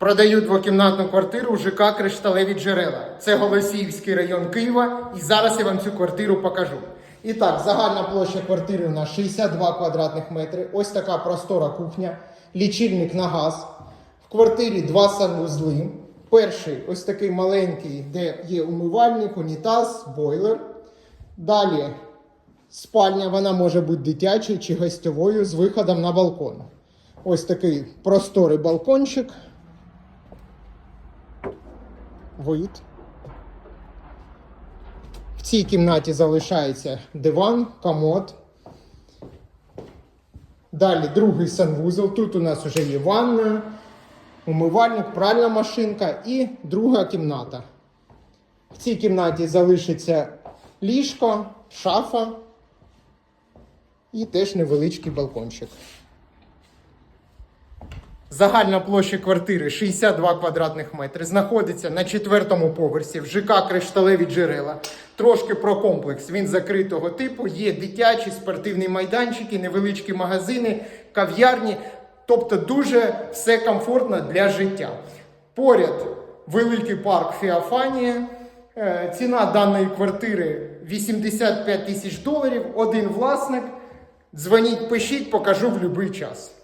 Продаю двокімнатну квартиру у ЖК Кришталеві джерела. Це Голосіївський район Києва. І зараз я вам цю квартиру покажу. І так, загальна площа квартири у нас 62 квадратних метри. Ось така простора кухня, лічильник на газ. В квартирі два санвузли. Перший ось такий маленький, де є умивальник, унітаз, бойлер. Далі спальня, вона може бути дитячою чи гостьовою з виходом на балкон. Ось такий просторий балкончик. Вид. В цій кімнаті залишається диван, комод. Далі другий санвузол. Тут у нас вже є ванна, умивальник, пральна машинка і друга кімната. В цій кімнаті залишиться ліжко, шафа і теж невеличкий балкончик. Загальна площа квартири 62 квадратних метри. Знаходиться на четвертому поверсі в ЖК Кришталеві джерела. Трошки про комплекс. Він закритого типу. Є дитячі спортивні майданчики, невеличкі магазини, кав'ярні. Тобто дуже все комфортно для життя. Поряд великий парк Феофанія. Е, Ціна даної квартири 85 тисяч доларів. Один власник. Дзвоніть, пишіть, покажу в будь-який час.